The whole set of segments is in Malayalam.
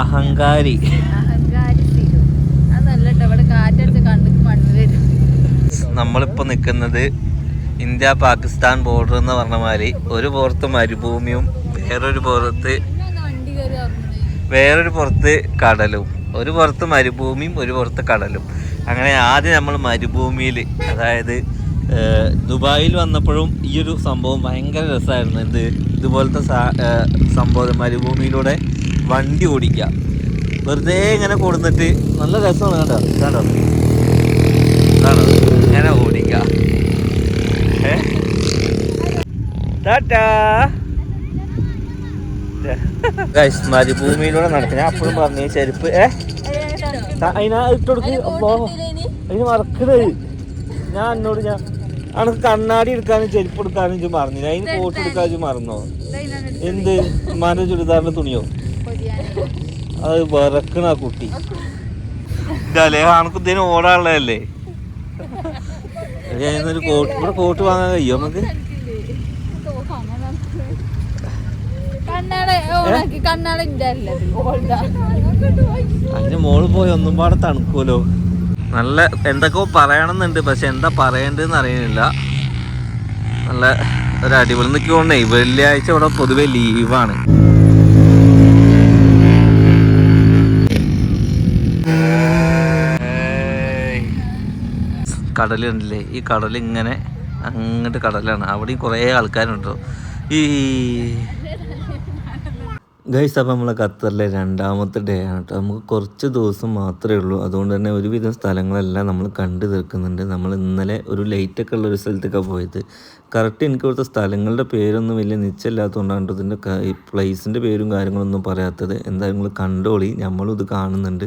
അഹങ്കാരി. നമ്മളിപ്പോൾ നിൽക്കുന്നത് ഇന്ത്യ പാകിസ്ഥാൻ ബോർഡർ എന്ന് പറഞ്ഞ മാതിരി ഒരു പുറത്ത് മരുഭൂമിയും വേറൊരു പുറത്ത് വേറൊരു പുറത്ത് കടലും ഒരു പുറത്ത് മരുഭൂമിയും ഒരു പുറത്ത് കടലും. അങ്ങനെ ആദ്യം നമ്മൾ മരുഭൂമിയിൽ അതായത് ദുബായിൽ വന്നപ്പോഴും ഈ ഒരു സംഭവം ഭയങ്കര രസമായിരുന്നു. എന്ത് ഇതുപോലത്തെ സംഭവം മരുഭൂമിയിലൂടെ വണ്ടി ഓടിക്കുക വെറുതെ ഇങ്ങനെ കൊടുന്നിട്ട് നല്ല രസമാണ് കേട്ടോ. കേട്ടോ ഇതാണ്. ഇങ്ങനെ ഓടിക്കുക ഏ? ടാറ്റാ. Guys, മരുഭൂമിയിലൂടെ നടക്കുക ഞാൻ അപ്പോഴും പറഞ്ഞു ചെരുപ്പ് ഏ? അതിനാ ഇട്ടുകൊടുക്ക് അപ്പോ അതിന് മറക്കണേ ഞാൻ എന്നോട് ഞാൻ അനക്ക് കണ്ണാടി എടുക്കാനും ചെരുപ്പ് എടുക്കാനും ഇജ്ജ് പറഞ്ഞില്ല. അതിന് കോട്ട് എടുക്കാൻ ഇജ്ജ് മറന്നോ? എന്ത്? ഉമ്മാന്റെ ചുരിദാറിന്റെ തുണിയോ? അത് വിറക്കണ കുട്ടി. അനക്ക് ഇതിന് ഓടാനുള്ളതല്ലേ? ഒരു കോട്ട് ഇവിടെ കോട്ട് വാങ്ങാൻ കഴിയോ നമുക്ക്? അതിന് മോൾ പോയി ഒന്നും പാടെ തണുക്കുമല്ലോ നല്ല എന്തൊക്കെയോ പറയണമെന്നുണ്ട് പക്ഷെ എന്താ പറയണ്ടെന്ന് അറിയുന്നില്ല നല്ല ഒരു അടിപൊളി നിൽക്കൊണ്ടേ വെള്ളിയാഴ്ച ഇവിടെ പൊതുവെ ലീവാണ്. കടലുണ്ടല്ലേ? ഈ കടൽ ഇങ്ങനെ അങ്ങോട്ട് കടലാണ്. അവിടെയും കുറേ ആൾക്കാരുണ്ടോ? ഈ ഗൈസ് അപ്പം നമ്മളെ ഖത്തറിലെ രണ്ടാമത്തെ ഡേ ആണ് കേട്ടോ നമുക്ക് കുറച്ച് ദിവസം മാത്രമേ ഉള്ളൂ. അതുകൊണ്ട് തന്നെ ഒരുവിധം സ്ഥലങ്ങളെല്ലാം നമ്മൾ കണ്ടു തീർക്കുന്നുണ്ട്. നമ്മൾ ഇന്നലെ ഒരു ലൈറ്റൊക്കെ ഉള്ള ഒരു സ്ഥലത്തൊക്കെ പോയത്. കറക്റ്റ് എനിക്ക് ഇവിടുത്തെ സ്ഥലങ്ങളുടെ പേരൊന്നും വലിയ നിശ്ചയമില്ലാത്തതുകൊണ്ടാണ് ഇതിന്റെ പ്ലേസിന്റെ പേരും കാര്യങ്ങളൊന്നും പറയാത്തത്. എന്തായാലും നിങ്ങൾ കണ്ടോളി. നമ്മളും ഇത് കാണുന്നുണ്ട്.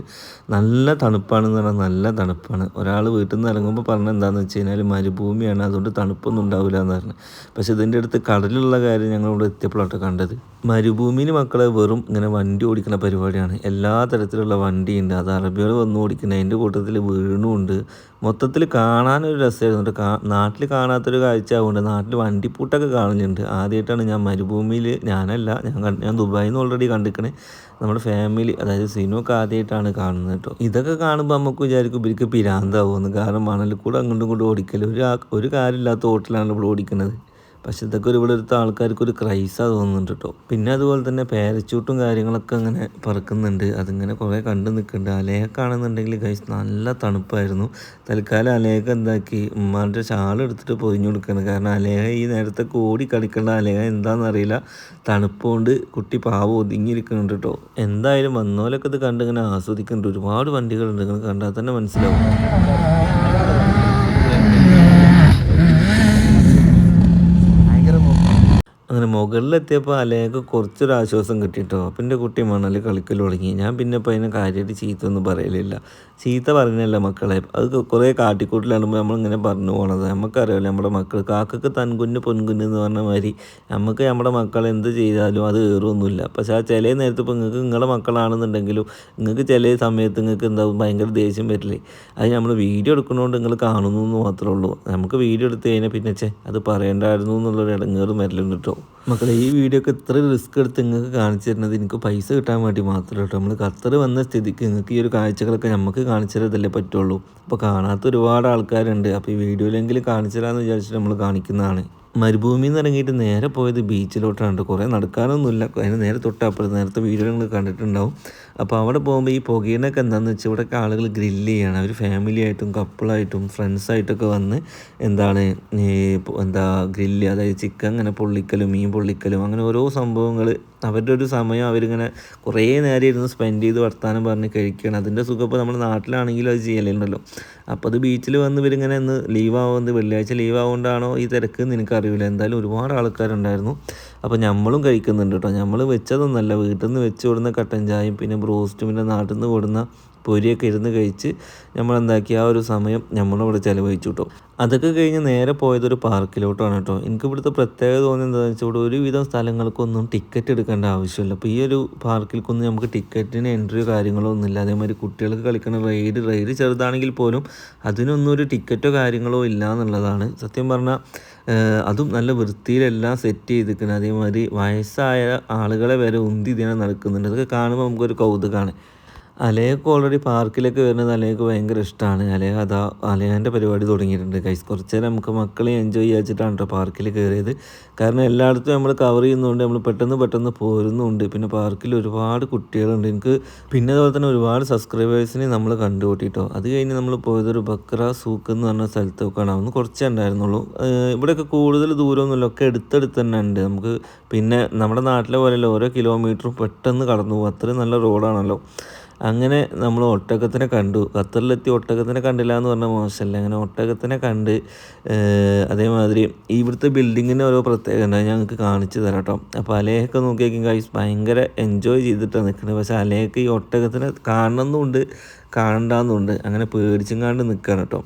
നല്ല തണുപ്പാണെന്ന് പറഞ്ഞാൽ നല്ല തണുപ്പാണ്. ഒരാൾ വീട്ടിൽ നിന്ന് ഇറങ്ങുമ്പോൾ പറഞ്ഞത് എന്താണെന്ന് വെച്ച് കഴിഞ്ഞാൽ മരുഭൂമിയാണ്. അതുകൊണ്ട് തണുപ്പൊന്നും ഉണ്ടാവില്ല എന്ന് പറഞ്ഞു. പക്ഷേ ഇതിന്റെ അടുത്ത് കടലുള്ള കാര്യം ഞങ്ങൾ ഇവിടെ എത്തിയപ്പോഴാട്ടോ കണ്ടത്. മരുഭൂമിയിൽ മക്കളെ വെറും ഇങ്ങനെ വണ്ടി ഓടിക്കുന്ന പരിപാടിയാണ്. എല്ലാ തരത്തിലുള്ള വണ്ടിയുണ്ട്. അത് അറബികൾ വന്ന് ഓടിക്കുന്നത് അതിന്റെ കൂട്ടത്തിൽ വീണുമുണ്ട് മൊത്തത്തിൽ കാണാനൊരു രസമായിരുന്നു. കാ നാട്ടിൽ കാണാത്തൊരു കാഴ്ച ആവുന്നുണ്ട്. നാട്ടിൽ വണ്ടിപ്പൂട്ടൊക്കെ കാണുന്നുണ്ട്. ആദ്യമായിട്ടാണ് ഞാൻ മരുഭൂമിയിൽ ഞാനല്ല ഞാൻ ഞാൻ ദുബായിൽ നിന്ന് ഓൾറെഡി കണ്ടിക്കണേ. നമ്മുടെ ഫാമിലി അതായത് സിനൊക്കെ ആദ്യമായിട്ടാണ് കാണുന്നത് കേട്ടോ. ഇതൊക്കെ കാണുമ്പോൾ നമുക്ക് വിചാരിക്കും ഇവർക്ക് പിരാന്താവുമെന്ന് കാരണം മണലിൽ കൂടെ അങ്ങോട്ടും ഇങ്ങോട്ടും ഓടിക്കൽ. ഒരു ഒരു കാര്യമില്ലാത്ത ഹോട്ടലാണ് ഇവിടെ ഓടിക്കുന്നത്. പക്ഷെ ഇതൊക്കെ ഒരു ഇവിടെ എടുത്ത ആൾക്കാർക്ക് ഒരു ക്രൈസാണ് തോന്നുന്നുണ്ട് കേട്ടോ. പിന്നെ അതുപോലെ തന്നെ പാരച്ചൂട്ടും കാര്യങ്ങളൊക്കെ അങ്ങനെ പറക്കുന്നുണ്ട്. അതിങ്ങനെ കുറേ കണ്ടു നിൽക്കുന്നുണ്ട്. അലയൊക്കെ ആണെന്നുണ്ടെങ്കിൽ ഗൈസ് നല്ല തണുപ്പായിരുന്നു. തൽക്കാലം അലയൊക്കെ എന്താക്കി? ഉമ്മാന്റെ ഷാൾ എടുത്തിട്ട് പൊതിഞ്ഞു കൊടുക്കുകയാണ് കാരണം അലേഹ ഈ നേരത്തെ കൂടി കളിക്കേണ്ട അലേഹ എന്താണെന്നറിയില്ല തണുപ്പുകൊണ്ട് കുട്ടി പാവ ഒതുങ്ങിയിരിക്കുന്നുണ്ട് കേട്ടോ. എന്തായാലും വന്നോലൊക്കെ ഇത് കണ്ടിങ്ങനെ ആസ്വദിക്കുന്നുണ്ട്. ഒരുപാട് വണ്ടികളുണ്ട്. കണ്ടാൽ തന്നെ മനസ്സിലാവും. അങ്ങനെ മുകളിലെത്തിയപ്പോൾ അലയൊക്കെ കുറച്ചൊരു ആശ്വാസം കിട്ടിയിട്ടോ അപ്പം എന്റെ കുട്ടി മണൽ കളിക്കൽ തുടങ്ങി. ഞാൻ പിന്നെ ഇപ്പോൾ അതിനെ കാര്യമായിട്ട് ചീത്തൊന്നും പറയലില്ല. ചീത്ത പറഞ്ഞല്ല മക്കളെ. അത് കുറേ കാട്ടിക്കൂട്ടിലാകുമ്പോൾ നമ്മളിങ്ങനെ പറഞ്ഞു പോണത്. നമുക്കറിയാമല്ലോ നമ്മുടെ മക്കൾ കാക്കക്ക് തൻകുഞ്ഞ് പൊൻകുഞ്ഞ് എന്ന് പറഞ്ഞ മാതിരി നമുക്ക് നമ്മുടെ മക്കൾ എന്ത് ചെയ്താലും അത് ഏറൊന്നുമില്ല. പക്ഷേ ആ ചില നേരത്ത് ഇപ്പോൾ നിങ്ങൾക്ക് നിങ്ങളുടെ മക്കളാണെന്നുണ്ടെങ്കിലും നിങ്ങൾക്ക് ചില സമയത്ത് നിങ്ങൾക്ക് എന്താവും ഭയങ്കര ദേഷ്യം വരില്ലേ. അത് നമ്മൾ വീഡിയോ എടുക്കുന്നതുകൊണ്ട് നിങ്ങൾ കാണുന്നു എന്ന് മാത്രമേ ഉള്ളൂ. നമുക്ക് വീഡിയോ എടുത്ത് കഴിഞ്ഞാൽ പിന്നെ ചേ അത് പറയേണ്ടായിരുന്നു എന്നുള്ളൊരു ഇടങ്ങേറും വരലുണ്ട് കേട്ടോ മക്കളെ ഈ വീഡിയോ ഒക്കെ ഇത്ര റിസ്ക് എടുത്ത് നിങ്ങൾക്ക് കാണിച്ചു തരുന്നത് എനിക്ക് പൈസ കിട്ടാൻ വേണ്ടി മാത്രമേ കേട്ടോ നമ്മൾ ഖത്തർ വന്ന സ്ഥിതിക്ക് നിങ്ങൾക്ക് ഈ ഒരു കാഴ്ചകളൊക്കെ നമുക്ക് കാണിച്ചു തരതല്ലേ പറ്റുള്ളൂ. അപ്പോൾ കാണാത്ത ഒരുപാട് ആൾക്കാരുണ്ട്. അപ്പോൾ ഈ വീഡിയോയിലെങ്കിലും കാണിച്ചു തരാമെന്ന് വിചാരിച്ചിട്ട് നമ്മൾ കാണിക്കുന്നതാണ്. മരുഭൂമിയിൽ നിന്ന് ഇറങ്ങിയിട്ട് നേരെ പോയത് ബീച്ചിലോട്ടാണ് കുറേ നടക്കാനൊന്നുമില്ല. അതിന് നേരെ തൊട്ടപ്പുറത്ത് നേരത്തെ വീഡിയോ നിങ്ങൾ കണ്ടിട്ടുണ്ടാവും. അപ്പോൾ അവിടെ പോകുമ്പോൾ ഈ പുകയിനൊക്കെ എന്താണെന്ന് വെച്ചാൽ ഇവിടെയൊക്കെ ആളുകൾ ഗ്രില്ല് ചെയ്യണം. അവർ ഫാമിലി ആയിട്ടും കപ്പിളായിട്ടും ഫ്രണ്ട്സായിട്ടൊക്കെ വന്ന് എന്താണ് എന്താ ഗ്രില്ല് അതായത് ചിക്കൻ അങ്ങനെ പൊള്ളിക്കലും മീൻ പൊള്ളിക്കലും അങ്ങനെ ഓരോ സംഭവങ്ങൾ അവരുടെ ഒരു സമയം അവരിങ്ങനെ കുറേ നേരം ഇരുന്ന് സ്പെൻഡ് ചെയ്ത് വർത്താനം പറഞ്ഞ് കഴിക്കുകയാണ്. അതിന്റെ സുഖം ഇപ്പോൾ നമ്മുടെ നാട്ടിലാണെങ്കിലും അത് ചെയ്യലുണ്ടല്ലോ. അപ്പോൾ അത് ബീച്ചിൽ വന്ന് ഇവരിങ്ങനെ ഇന്ന് ലീവ് ആവുന്നത് വെള്ളിയാഴ്ച ലീവ് ആവുകൊണ്ടാണോ ഈ തിരക്ക് എന്ന് എനിക്കറിയില്ല. എന്തായാലും ഒരുപാട് ആൾക്കാരുണ്ടായിരുന്നു. അപ്പോൾ നമ്മളും കഴിക്കുന്നുണ്ട് കേട്ടോ. നമ്മൾ വെച്ചതൊന്നല്ല വീട്ടിൽ നിന്ന് വെച്ച് കൊടുന്ന കട്ടൻ ചായയും പിന്നെ ബ്രോസ്റ്റും പിന്നെ നാട്ടിൽ നിന്ന് കൊടുന്ന പൊരിയൊക്കെ ഇരുന്ന് കഴിച്ച് നമ്മളെന്താക്കി? ആ ഒരു സമയം നമ്മളിവിടെ ചിലവഴിച്ചു കേട്ടോ അതൊക്കെ കഴിഞ്ഞ് നേരെ പോയതൊരു പാർക്കിലോട്ടാണ് കേട്ടോ എനിക്ക് ഇവിടുത്തെ പ്രത്യേകത തോന്നിയത് എന്താണെന്ന് വെച്ചാൽ ഇവിടെ ഒരുവിധം സ്ഥലങ്ങൾക്കൊന്നും ടിക്കറ്റ് എടുക്കേണ്ട ആവശ്യമില്ല. അപ്പോൾ ഈ ഒരു പാർക്കിൽക്കൊന്നും നമുക്ക് ടിക്കറ്റിന് എൻട്രിയോ കാര്യങ്ങളോ ഒന്നുമില്ല. അതേമാതിരി കുട്ടികൾക്ക് കളിക്കുന്ന റൈഡ് റൈഡ് ചെറുതാണെങ്കിൽ പോലും അതിനൊന്നും ഒരു ടിക്കറ്റോ കാര്യങ്ങളോ ഇല്ല എന്നുള്ളതാണ്. സത്യം പറഞ്ഞാൽ അതും നല്ല വൃത്തിയിലെല്ലാം സെറ്റ് ചെയ്തിരിക്കുന്നത് അതേമാതിരി വയസ്സായ ആളുകളെ വരെ ഉന്തി ഇതിനെ നടക്കുന്നുണ്ട്. അതൊക്കെ കാണുമ്പോൾ നമുക്കൊരു കൗതുകമാണ് അലയൊക്കെ ഓൾറെഡി പാർക്കിലേക്ക് വരുന്നത് അലയൊക്കെ ഭയങ്കര ഇഷ്ടമാണ് അലയ അതാ അലയാന്റെ പരിപാടി തുടങ്ങിയിട്ടുണ്ട് കൈസ് കുറച്ച് നേരം നമുക്ക് മക്കളെ എൻജോയ് ചെയ്യാച്ചിട്ടാണ് കേട്ടോ പാർക്കിൽ കയറിയത് കാരണം എല്ലായിടത്തും നമ്മൾ കവർ ചെയ്യുന്നതുകൊണ്ട് നമ്മൾ പെട്ടെന്ന് പെട്ടെന്ന് പോരുന്നുണ്ട്. പിന്നെ പാർക്കിൽ ഒരുപാട് കുട്ടികളുണ്ട്. എനിക്ക് പിന്നെ അതുപോലെ തന്നെ ഒരുപാട് സബ്സ്ക്രൈബേഴ്സിനെ നമ്മൾ കണ്ടുകൂട്ടിട്ടോ അത് കഴിഞ്ഞ് നമ്മൾ പോയതൊരു ബക്ര സൂക്ക് എന്ന് പറഞ്ഞ സ്ഥലത്തൊക്കെയാണ്. അന്ന് കുറച്ചേ ഉണ്ടായിരുന്നുള്ളൂ. ഇവിടെയൊക്കെ കൂടുതൽ ദൂരമൊന്നുമില്ല. ഒക്കെ അടുത്തടുത്ത് തന്നെ ഉണ്ട്. നമുക്ക് പിന്നെ നമ്മുടെ നാട്ടിലെ പോലെയല്ല. ഓരോ കിലോമീറ്ററും പെട്ടെന്ന് കടന്നു പോകും അത്രയും നല്ല റോഡാണല്ലോ അങ്ങനെ നമ്മൾ ഒട്ടകത്തിനെ കണ്ടു. ഖത്തറിലെത്തി ഒട്ടകത്തിനെ കണ്ടില്ല എന്ന് പറഞ്ഞാൽ മോശമല്ല? അങ്ങനെ ഒട്ടകത്തിനെ കണ്ട് അതേമാതിരി ഇവിടുത്തെ ബിൽഡിങ്ങിന് ഓരോ പ്രത്യേകത ഉണ്ട്. ഞങ്ങൾക്ക് കാണിച്ചു തരാം കേട്ടോ. അപ്പോൾ അലയൊക്കെ നോക്കിയേക്കും കഴിച്ച് ഭയങ്കര എൻജോയ് ചെയ്തിട്ടാണ് നിൽക്കുന്നത് പക്ഷേ അലയൊക്കെ ഈ ഒട്ടകത്തിനെ കാണണമെന്നുണ്ട് കാണണ്ടെന്നുണ്ട്. അങ്ങനെ പേടിച്ചും കാണ്ട് നിൽക്കുകയാണ് കേട്ടോ.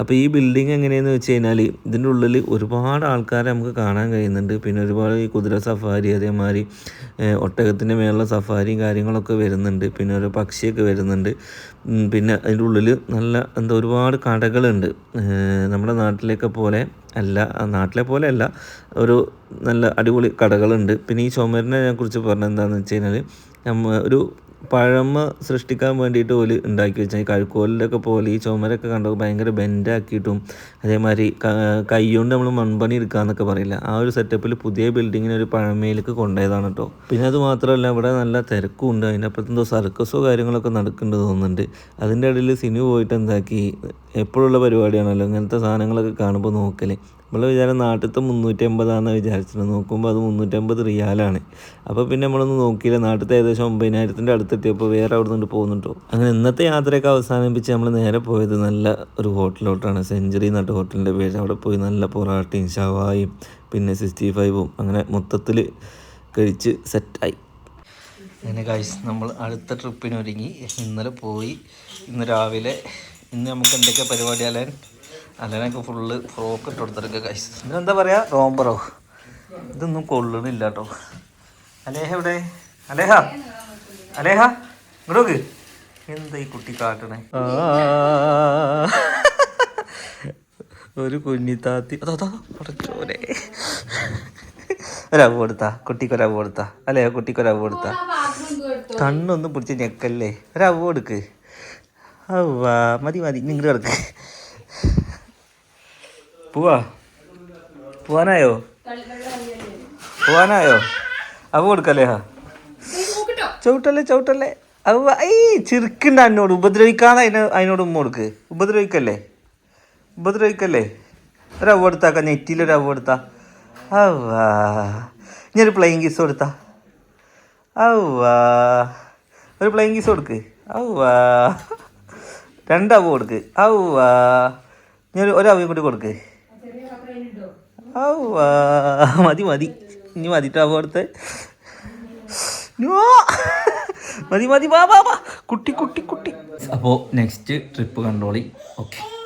അപ്പോൾ ഈ ബിൽഡിംഗ് എങ്ങനെയെന്ന് വെച്ച് കഴിഞ്ഞാൽ ഇതിന്റെ ഉള്ളിൽ ഒരുപാട് ആൾക്കാരെ നമുക്ക് കാണാൻ കഴിയുന്നുണ്ട്. പിന്നെ ഒരുപാട് ഈ കുതിര സഫാരി അതേമാതിരി ഒട്ടകത്തിന്റെ മേലുള്ള സഫാരിയും കാര്യങ്ങളൊക്കെ വരുന്നുണ്ട്. പിന്നെ ഓരോ പക്ഷിയൊക്കെ വരുന്നുണ്ട്. പിന്നെ അതിന്റെ ഉള്ളിൽ നല്ല എന്താ ഒരുപാട് കടകളുണ്ട്. നമ്മുടെ നാട്ടിലേക്ക് പോലെ അല്ല നാട്ടിലെ പോലെ അല്ല ഒരു നല്ല അടിപൊളി കടകളുണ്ട്. പിന്നെ ഈ ചുമരിനെ കുറിച്ച് പറഞ്ഞത് എന്താണെന്ന് വെച്ച് കഴിഞ്ഞാൽ ഒരു പഴമ സൃഷ്ടിക്കാൻ വേണ്ടിയിട്ട് ഓൽ ഉണ്ടാക്കി വെച്ചാൽ കഴുക്കോലിലൊക്കെ പോലെ ഈ ചുമരൊക്കെ കണ്ടോ ഭയങ്കര ബെൻഡാക്കിയിട്ടും അതേമാതിരി കൈകൊണ്ട് നമ്മൾ മൺപണി എടുക്കാന്നൊക്കെ പറയില്ല. ആ ഒരു സെറ്റപ്പിൽ പുതിയ ബിൽഡിങ്ങിന് ഒരു പഴമയിലേക്ക് കൊണ്ടുപോയതാണ് കേട്ടോ പിന്നെ അത് മാത്രമല്ല ഇവിടെ നല്ല തിരക്കും ഉണ്ട് അതിന്റെ അപ്പുറത്ത് എന്തോ സർക്കസോ കാര്യങ്ങളൊക്കെ നടക്കുന്നുണ്ട് തോന്നുന്നുണ്ട്. അതിന്റെ ഇടയിൽ സിനിമ പോയിട്ട് എന്താക്കി? എപ്പോഴുള്ള പരിപാടിയാണല്ലോ. ഇങ്ങനത്തെ സാധനങ്ങളൊക്കെ കാണുമ്പോൾ നോക്കൽ നമ്മൾ വിചാരം നാട്ടിലത്തെ മുന്നൂറ്റി അമ്പതാണെന്ന് വിചാരിച്ചത്. നോക്കുമ്പോൾ അത് മുന്നൂറ്റമ്പത് റിയാലാണ്. അപ്പോൾ പിന്നെ നമ്മളൊന്ന് നോക്കിയില്ല. നാട്ടിലത്തെ ഏകദേശം ഒമ്പതിനായിരത്തിന്റെ അടുത്തെത്തിയപ്പോൾ വേറെ അവിടെ നിന്ന് പോകുന്നുണ്ടോ? അങ്ങനെ ഇന്നത്തെ യാത്രയൊക്കെ അവസാനിപ്പിച്ച് നമ്മൾ നേരെ പോയത് നല്ല ഒരു ഹോട്ടലിലോട്ടാണ്. സെഞ്ചുറി എന്നിട്ട് ഹോട്ടലിന്റെ പേര്. അവിടെ പോയി നല്ല പൊറാട്ടയും ഷവായും പിന്നെ സിക്സ്റ്റി ഫൈവും അങ്ങനെ മൊത്തത്തിൽ കഴിച്ച് സെറ്റായി. അങ്ങനെ കഴിച്ച് നമ്മൾ അടുത്ത ട്രിപ്പിനൊരുങ്ങി. ഇന്നലെ പോയി. ഇന്ന് രാവിലെ ഇന്ന് നമുക്ക് എന്തൊക്കെ പരിപാടി അലൻ അലനൊക്കെ ഫുള്ള് ഫ്രോക്ക് ഇട്ട് കൊടുത്തിട്ടൊക്കെ കൈസ് എന്താ പറയുക റോംബറോ ഇതൊന്നും കൊള്ളണില്ല കേട്ടോ അലേഹ എവിടെ? അലേഹ? അലേഹ ഇങ്ങോട്ട് എന്താ ഈ കുട്ടി കാട്ടണേ? ഒരു കുഞ്ഞിത്താത്തി. അതാ പടച്ചോനെ ഒരവ് കൊടുത്താ. കുട്ടിക്കൊരവ് കൊടുത്താ. അല്ലേ കുട്ടിക്കൊരവ് കൊടുത്താ. കണ്ണൊന്നും പിടിച്ച് ഞെക്കല്ലേ. ഒരവ് കൊടുക്ക്. അവ മതി മതി. നിങ്ങൾ കിടക്ക്. പോവാ. പോവാനായോ? പോവാനായോ? അവ കൊടുക്കല്ലേ ചവിട്ടല്ലേ ചവിട്ടല്ലേ? അവ ഈ ചിരിക്കണ്ട എന്നോട് ഉപദ്രവിക്കാതെ അതിന് അതിനോട് ഉമ്മ കൊടുക്ക്. ഉപദ്രവിക്കല്ലേ? ഉപദ്രവിക്കല്ലേ? ഒരവ് കൊടുത്താക്ക നെറ്റിയിലൊരു അവ കൊടുത്താ. അവ്വാ. ഞാനൊരു ഒരു പ്ലെയിങ് കിസ് കൊടുത്താ. അവ്വാ. ഒരു പ്ലെയിങ് കിസ് കൊടുക്ക്. അവ്വാ. രണ്ടവ കൊടുക്ക്. അവ്വാ. ഇനി ഒരു കൂടി കൊടുക്ക്. മതി മതി. ഇനി മതിട്ടോ നോ. മതി മതി. വാ വാ കുട്ടി കുട്ടി കുട്ടി. അപ്പോൾ നെക്സ്റ്റ് ട്രിപ്പ് കണ്ടോളി. ഓക്കെ